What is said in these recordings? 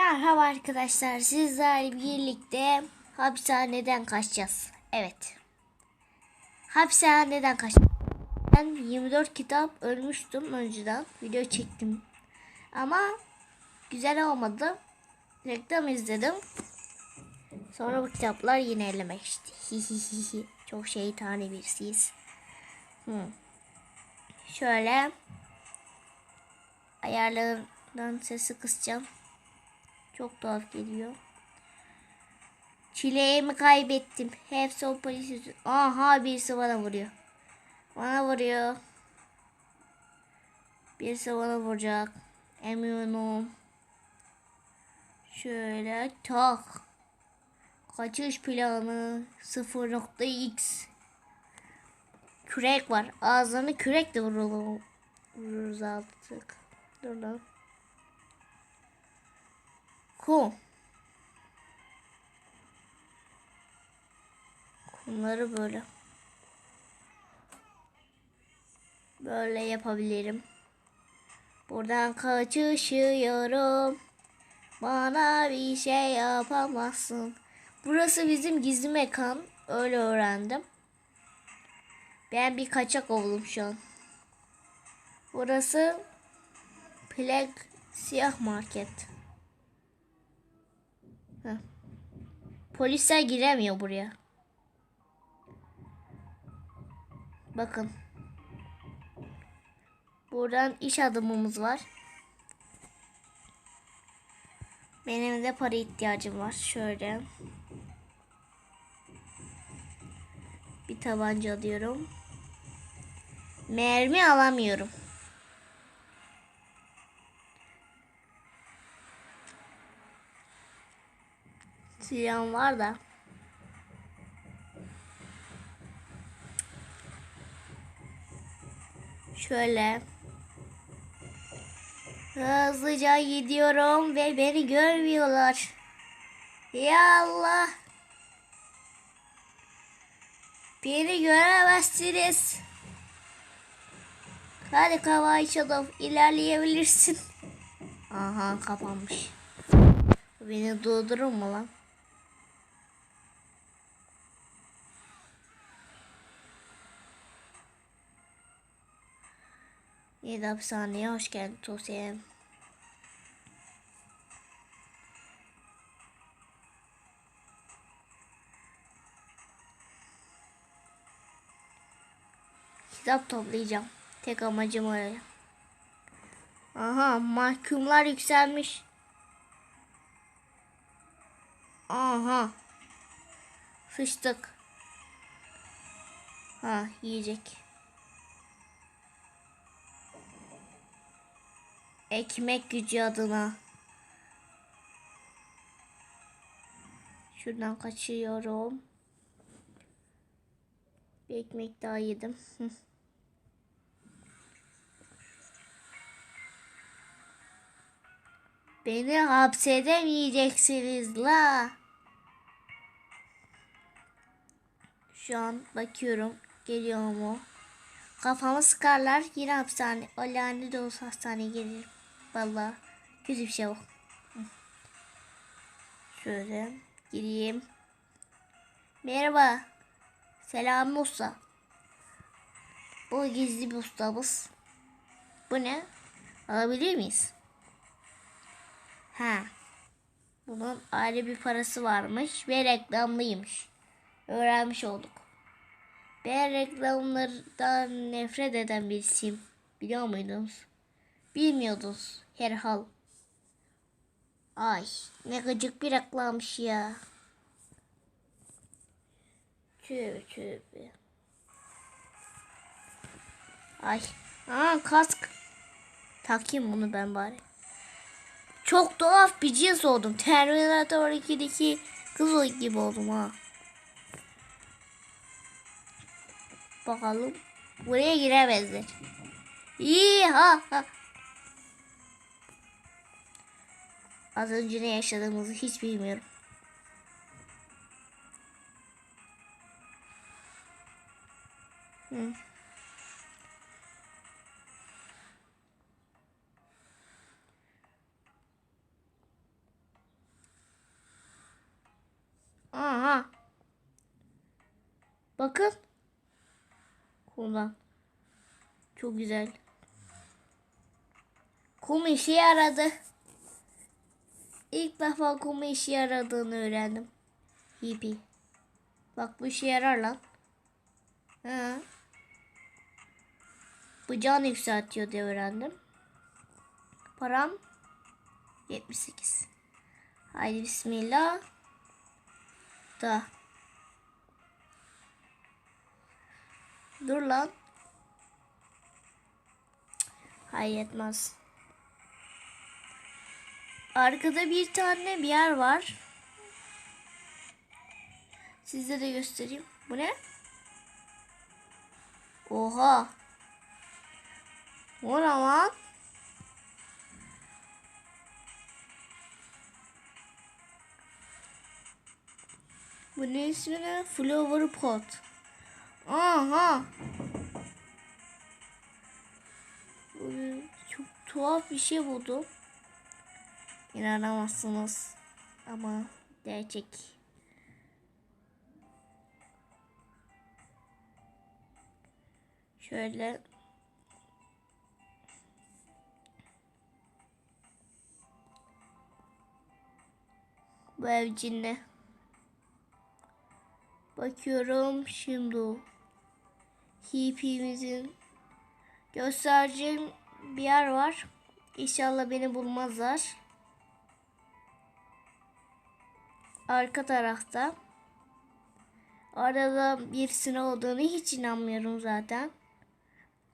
Merhaba arkadaşlar. Sizlerle birlikte hapishaneden kaçacağız. Evet. Hapishaneden kaçacağız. Ben 24 kitap ölmüştüm önceden. Video çektim. Ama güzel olmadı. Reklam izledim. Sonra bu kitaplar yine elime geçti. Hihihihi. Çok şeytani birisiyiz. Hmm. Şöyle ayarlarından sesi kısacağım. Çok tuhaf geliyor. Çileğimi kaybettim. Hepsi o polis yüzü. Aha birisi bana vuruyor. Bana vuruyor. Birisi bana vuracak. Eminim. Şöyle tak. Kaçış planı 0.x. Kürek var. Ağzını kürekle vuralım. Vururuz artık. Dur lan. Kum. Kumları böyle. Böyle yapabilirim. Buradan kaçışıyorum. Bana bir şey yapamazsın. Burası bizim gizli mekan. Öyle öğrendim. Ben bir kaçak oldum şu an. Burası Plak Siyah Market. Polisler giremiyor buraya. Bakın. Buradan iş adamımız var. Benim de para ihtiyacım var. Şöyle. Bir tabanca alıyorum. Mermi alamıyorum. Silahım var da. Şöyle. Hızlıca gidiyorum ve beni görmüyorlar. Ya Allah. Beni göremezsiniz. Hadi kavayı çalıp ilerleyebilirsin. Aha kapanmış. Beni durdurur mu lan? Yedi hapishaneye hoş geldin Tosya'ya. Kitap toplayacağım. Tek amacım öyle. Aha mahkumlar yükselmiş. Aha. Sıçtık. Ha yiyecek. Ekmek gücü adına. Şuradan kaçıyorum. Bir ekmek daha yedim. Beni hapsedemeyeceksiniz la. Şu an bakıyorum. Geliyor mu? Kafamı sıkarlar. Yine hapishane. O lanet olsun hastaneye gelirim. Vallahi kötü bir şey o. Hı. Şöyle gireyim. Merhaba. Selam usta. Bu gizli bir ustamız. Bu ne? Alabilir miyiz? Ha. Bunun ayrı bir parası varmış ve reklamlıymış. Öğrenmiş olduk. Ben reklamlardan nefret eden birisiyim. Biliyor muydunuz? Bilmiyordunuz herhal. Ay ne gıcık bir reklammış ya. Tövbe tövbe. Ay. Aa kask. Takayım bunu ben bari. Çok tuhaf bir cins oldum. Terminator 2'deki kız gibi oldum ha. Bakalım. Buraya giremezler. İyi ha ha. Az önce ne yaşadığımızı hiç bilmiyorum. Hı. Aha. Bakın. Kullan. Çok güzel. Kum işe yaradı. İlk defa kum işe yaradığını öğrendim. Hippie. Bak bu işe yarar lan. Ha. Bu can yükseltiyor diye öğrendim. Param 78. Haydi bismillah. Da. Dur lan. Hayır yetmez. Arkada bir tane bir yer var. Size de göstereyim. Bu ne? Oha. O ne? Bu ne ismi ne? Flower pot. Aha. Çok tuhaf bir şey buldum. İnanamazsınız. Ama gerçek. Şöyle Bu ev cinli. Bakıyorum şimdi. Hippimizin göstereceğim bir yer var. İnşallah beni bulmazlar. Arka tarafta. Arada birisine olduğunu hiç inanmıyorum zaten.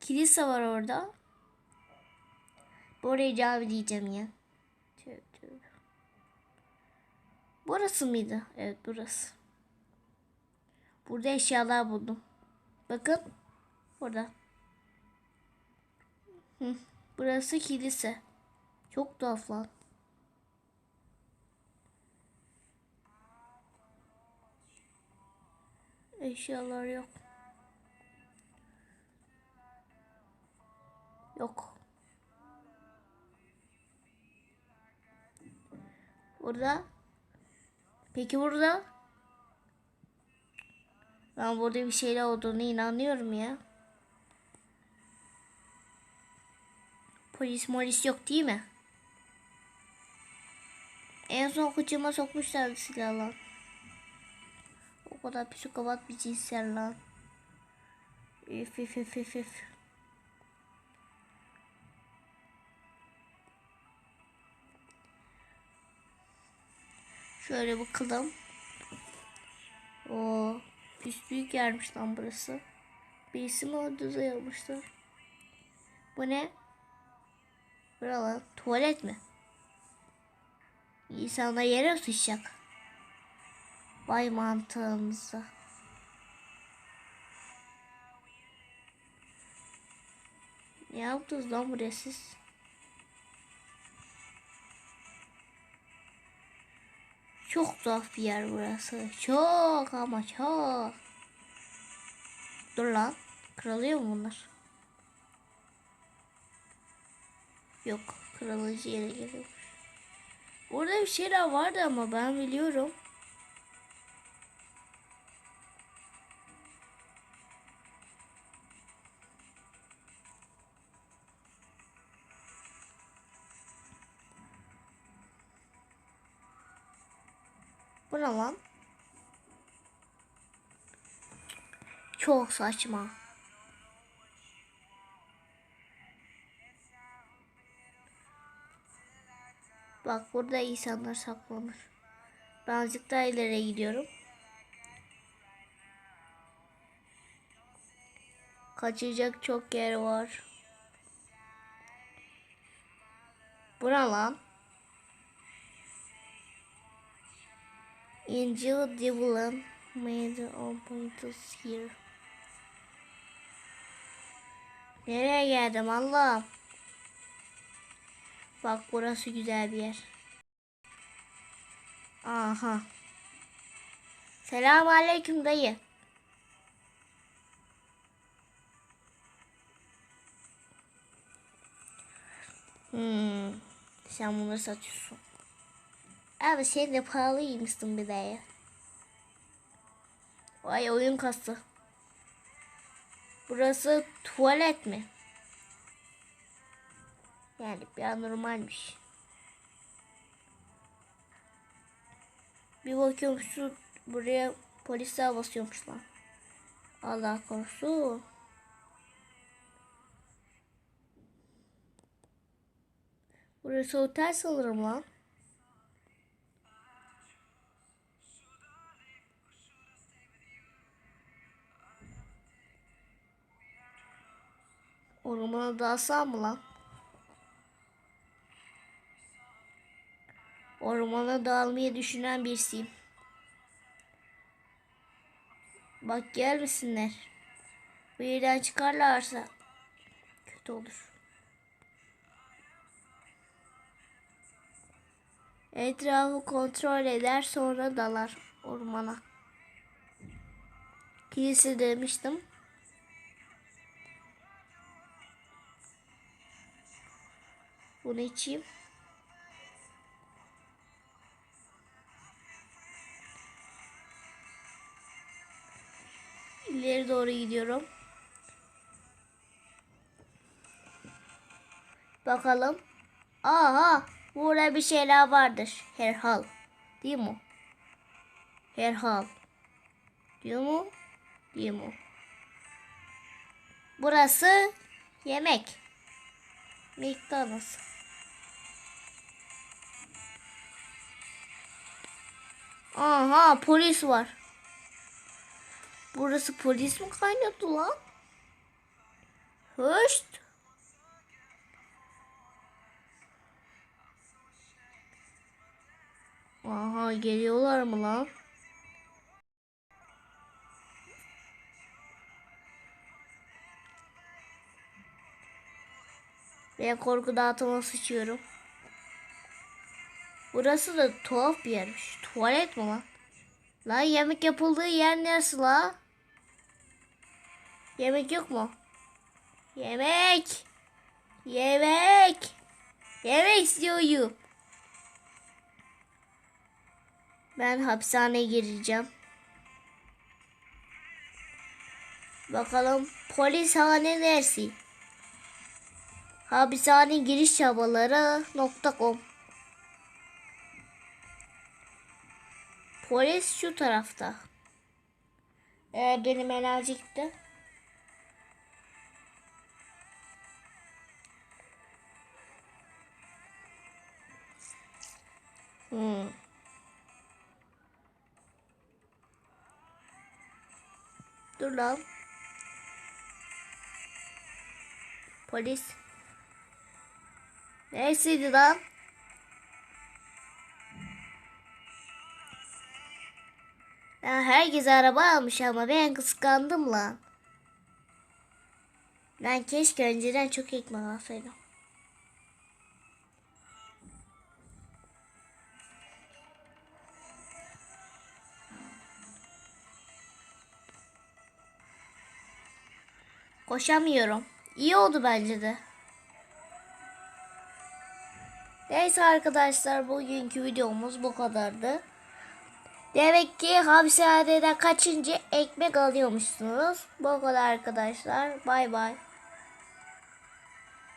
Kilise var orada. Buraya cami diyeceğim ya. Burası mıydı? Evet burası. Burada eşyalar buldum. Bakın. Burada. Burası kilise. Çok tuhaf lan. Eşyalar yok. Yok. Burada. Peki burada? Ben burada bir şeyler olduğunu inanıyorum ya. Polis molis yok değil mi? En son kıçıma sokmuşlardı silahla. O kadar psikopat bir cinsel lan. Üf üf üf üf üf. Şöyle bakalım. Oo, büyük büyük yermiş lan burası. Birisi mi orada yapmışlar? Bu ne? Buralar tuvalet mi? İnsanlar yere sıçacak. Vay mantığımıza. Ne yaptınız lan buraya siz? Çok tuhaf bir yer burası. Çok ama çok. Dur lan. Kırılıyor mu bunlar? Yok. Kırılıcı yere geliyor. Orada bir şeyler vardı ama ben biliyorum. Çok saçma. Bak burada insanlar saklanır. Ben azıcık daha ileriye gidiyorum. Kaçacak çok yer var. Bu ne lan? Angel Devlin made on pointers here. Nereye geldim Allah? Bak burası güzel bir yer. Aha. Selam aleyküm dayı. Hmm. Sen bunları satıyorsun. Abi sen de pahalıymışsın bir de. Vay oyun kastı. Burası tuvalet mi? Yani bir anormalmiş. Bir bakıyorum şu buraya polisler basıyormuş lan. Allah korusun. Burası otel sanırım lan. Ormana dalsam mı lan? Ormana dalmayı düşünen birisiyim. Bak gelmesinler. Bu yerden çıkarlarsa kötü olur. Etrafı kontrol eder sonra dalar ormana. Kilise demiştim. Bunu içeyim. İleri doğru gidiyorum. Bakalım. Aha, burada bir şeyler vardır. Herhal. Değil mi? Herhal. Değil mi? Değil mi? Burası yemek. McDonald's. Aha polis var. Burası polis mi kaynadı lan? Höşt. Aha geliyorlar mı lan? Ben korku dağıtıma sıçıyorum. Burası da tuhaf bir yermiş. Tuvalet mi lan? Lan yemek yapıldığı yer neresi la? Yemek yok mu? Yemek! Yemek! Yemek istiyorum. Ben hapishaneye gireceğim. Bakalım polis hane neresi? Hapishane giriş çabaları.com Polis şu tarafta. Eğer benim enerji gitti. Hmm. Dur lan. Polis. Neresiydi lan? Ya herkes araba almış ama ben kıskandım lan. Ben keşke önceden çok ekmek alsaydım. Koşamıyorum. İyi oldu bence de. Neyse arkadaşlar bugünkü videomuz bu kadardı. Demek ki hapishaneden kaçıncı ekmek alıyormuşsunuz. Bu kadar arkadaşlar. Bay bay.